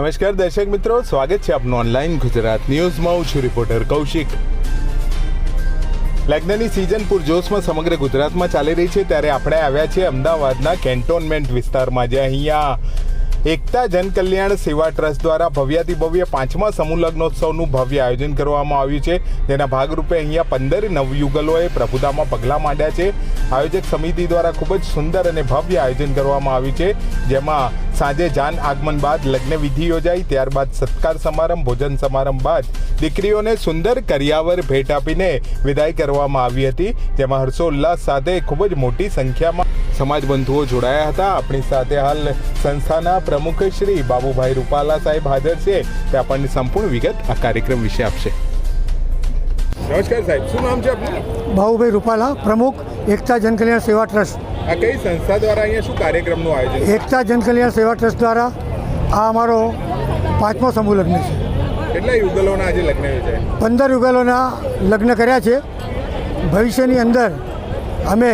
નમસ્કાર દર્શક મિત્રો, સ્વાગત છે આપનું ઓનલાઈન ગુજરાત ન્યૂઝમાં. હું છું રિપોર્ટર કૌશિક. લગ્નની સિઝન પૂરજોશમાં સમગ્ર ગુજરાતમાં ચાલી રહી છે. ત્યારે આપણે આવ્યા છીએ અમદાવાદના કેન્ટોનમેન્ટ વિસ્તારમાં, જે અહીંયા એકતા જનકલ્યાણ સેવા ટ્રસ્ટ દ્વારા ભવ્યાતિ ભવ્ય પાંચમા સમૂહ લગ્નોત્સવનું ભવ્ય આયોજન કરવામાં આવ્યું છે. જેના ભાગરૂપે અહીંયા પંદર નવયુગલોએ પ્રભુતામાં પગલાં માંડ્યા છે. આયોજક સમિતિ દ્વારા ખૂબ જ સુંદર અને ભવ્ય આયોજન કરવામાં આવ્યું છે. જેમાં સાંજે જાન આગમન બાદ લગ્ન વિધિ યોજાઈ, ત્યારબાદ સત્કાર સમારંભ, ભોજન સમારંભ બાદ દીકરીઓને સુંદર કરિયાવર ભેટ આપીને વિદાય કરવામાં આવી હતી. જેમાં હર્ષોલ્લાસ સાથે ખૂબ જ મોટી સંખ્યામાં સમાજ બંધુઓ જોડાયા હતા. આપણી સાથે હાલ સંસ્થાના પ્રમુખ શ્રી બાબુભાઈ રૂપાલા સાહેબ હાજર છે. તે આપણને સંપૂર્ણ વિગત આ કાર્યક્રમ વિશે આપશે. નમસ્કાર સાહેબ શું નામ છે આપનું? બાબુભાઈ રૂપાલા પ્રમુખ એકતા જનકલ્યાણ સેવા ટ્રસ્ટ. આ કઈ સંસ્થા દ્વારા અહીંયા શું કાર્યક્રમનું આયોજન એકતા જનકલ્યાણ સેવા ટ્રસ્ટ દ્વારા આ અમારો પાંચમો સમૂહ લગ્ન છે. કેટલા યુગલોના આજે લગ્ન યોજાય? પંદર યુગલોના લગ્ન કર્યા છે. ભવિષ્યની અંદર અમે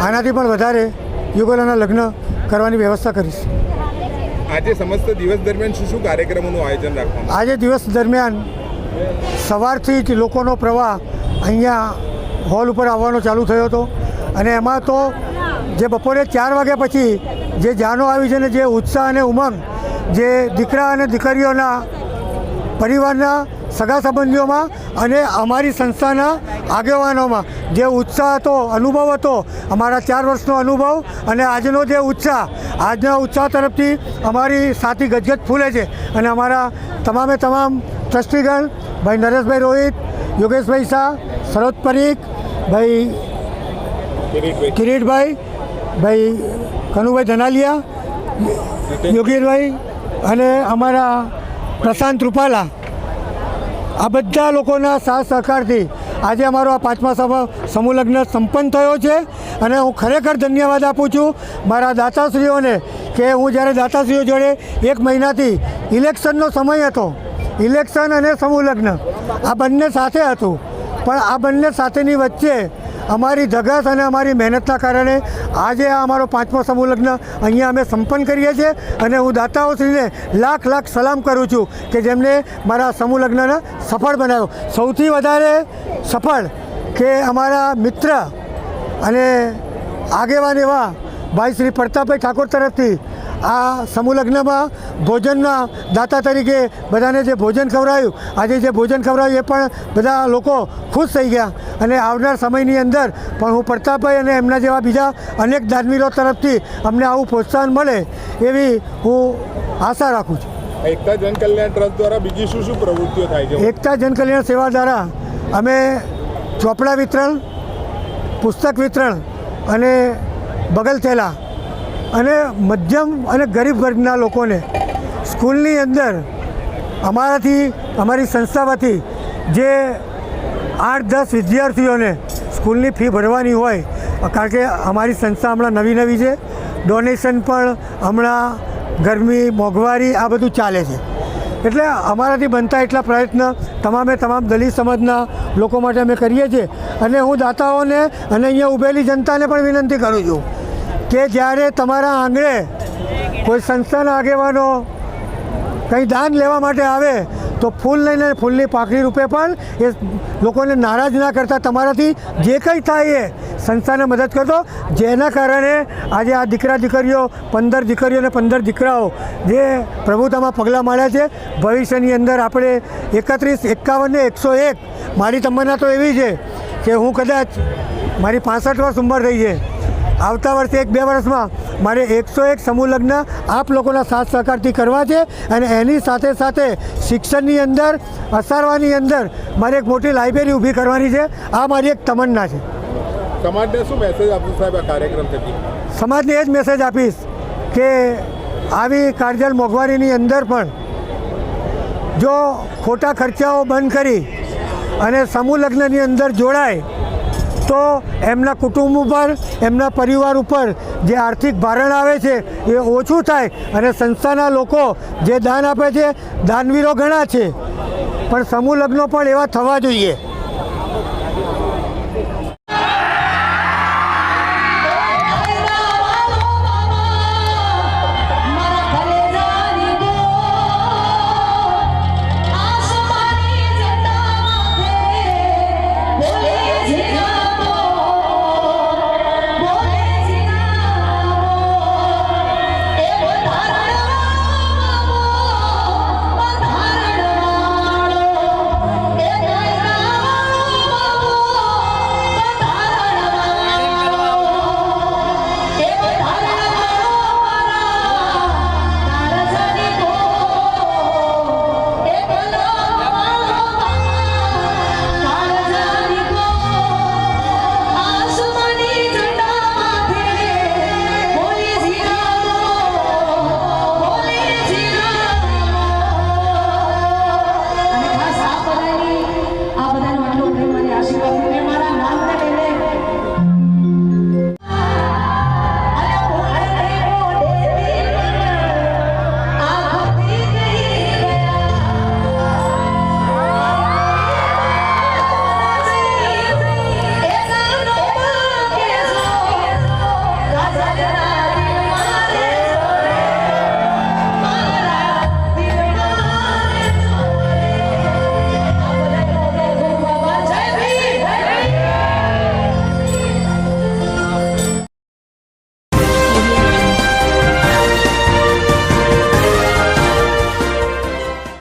આનાથી પણ વધારે યુગલોના લગ્ન કરવાની વ્યવસ્થા કરીશ. આજે સમસ્ત દિવસ દરમિયાન શું શું કાર્યક્રમોનું આયોજન રાખવાનું આજે દિવસ દરમિયાન સવારથી જ લોકોનો પ્રવાહ અહીંયા હોલ ઉપર આવવાનો ચાલુ થયો હતો અને એમાં તો જે બપોરે ચાર વાગ્યા પછી જે જાનો આવી છે ને જે ઉત્સાહ અને ઉમંગ જે દીકરા અને દીકરીઓના પરિવારના સગા સંબંધીઓમાં અને અમારી સંસ્થાના આગેવાનોમાં જે ઉત્સાહ હતો, અનુભવ હતો, અમારા ચાર વર્ષનો અનુભવ અને આજનો જે ઉત્સાહ, આજના ઉત્સાહ તરફથી અમારી સાથી ગજગજ ફૂલે છે અને અમારા તમામે તમામ ટ્રસ્ટીગણ, ભાઈ નરેશભાઈ રોહિત, યોગેશભાઈ શાહ, શરદ પરીખ, ભાઈ કિરીટભાઈ, ભાઈ કનુભાઈ ધનાલિયા, યોગીરભાઈ અને અમારા પ્રશાંત રૂપાલા. આ બધા લોકોના સાથ સહકારથી આજે અમારો આ પાંચમા સમૂહ લગ્ન સંપન્ન થયો છે અને હું ખરેખર ધન્યવાદ આપું છું મારા દાતાશ્રીઓને કે હું જ્યારે દાતાશ્રીઓ જોડે એક મહિનાથી ઇલેક્શનનો સમય હતો, ઇલેક્શન અને સમૂહ લગ્ન, આ બંને સાથે હતું. પણ આ બંને સાથેની વચ્ચે અમારી ધગસ અને અમારી મહેનતના કારણે આજે આ અમારો પાંચમો સમૂહ લગ્ન અહીંયા અમે સંપન્ન કરીએ છીએ અને હું દાતાઓશ્રીને લાખ લાખ સલામ કરું છું કે જેમને મારા સમૂહ લગ્નને સફળ બનાવ્યો. સૌથી વધારે સફળ કે અમારા મિત્ર અને આગેવાન એવા ભાઈ શ્રી પ્રતાપભાઈ ઠાકોર તરફથી આ સમૂહલગ્નમાં ભોજનના દાતા તરીકે બધાને જે ભોજન ખવડાવ્યું આજે જે ભોજન ખવડાવ્યું એ પણ બધા લોકો ખુશ થઈ ગયા. અને આવનાર સમયની અંદર પણ હું પ્રતાપભાઈ અને એમના જેવા બીજા અનેક દાનવીરો તરફથી અમને આવું પ્રોત્સાહન મળે એવી હું આશા રાખું છું. એકતા જનકલ્યાણ ટ્રસ્ટ દ્વારા બીજી શું શું પ્રવૃત્તિઓ થાય છે? એકતા જનકલ્યાણ સેવા દ્વારા અમે ચોપડા વિતરણ પુસ્તક વિતરણ અને બગલ થેલા અને મધ્યમ અને ગરીબ વર્ગના લોકોને સ્કૂલની અંદર અમારાથી, અમારી સંસ્થામાંથી જે આઠ, દસ વિદ્યાર્થીઓને સ્કૂલની ફી ભરવાની હોય, કારણ કે અમારી સંસ્થા હમણાં નવી નવી છે, ડોનેશન પણ હમણાં ગરમી, મોંઘવારી આ બધું ચાલે છે. એટલે અમારાથી બનતા એટલા પ્રયત્ન તમામે તમામ દલિત સમાજના લોકો માટે અમે કરીએ છીએ. અને હું દાતાઓને અને અહીંયા ઉભેલી જનતાને પણ વિનંતી કરું છું કે જ્યારે તમારા આંગણે કોઈ સંસ્થાના આગેવાનો કંઈ દાન લેવા માટે આવે, તો ફૂલ લઈને ફૂલની પાકડી રૂપે પણ એ લોકોને નારાજ ના કરતા તમારાથી જે કંઈ થાય એ સંસ્થાને મદદ કરતો. જેના કારણે આજે આ દીકરા દીકરીઓ, પંદર દીકરીઓ અને પંદર દીકરાઓ જે પ્રભુતામાં પગલાં માંડ્યા છે, ભવિષ્યની અંદર આપણે એકત્રીસ, એકાવન ને એકસો એક મારી તમન્ના તો એવી છે કે હું કદાચ મારી પાસઠ વર્ષ ઉંમર થઈ છે. આવતા વર્ષે એક બે વર્ષમાં મારે એકસો એક સમૂહ લગ્ન આપ લોકોના સાથ સહકારથી કરવા છે અને એની સાથે સાથે શિક્ષણની અંદર અસારવાની અંદર મારે એક મોટી લાઇબ્રેરી ઊભી કરવાની છે. આ મારી એક તમન્ના છે. સમાજને શું મેસેજ આપશો સાહેબ આ કાર્યક્રમ થકી? સમાજને એ જ મેસેજ આપીશ કે આવી કાળજલ મોંઘવારીની અંદર પણ જો ખોટા ખર્ચાઓ બંધ કરી અને સમૂહ લગ્નની અંદર જોડાય તો એમના કુટુંબ ઉપર, એમના પરિવાર ઉપર જે આર્થિક ભારણ આવે છે એ ઓછું થાય અને સંસ્થાના લોકો જે દાન આપે છે, દાનવીરો ઘણા છે. પણ સમૂહ લગ્નો પણ એવા થવા જોઈએ.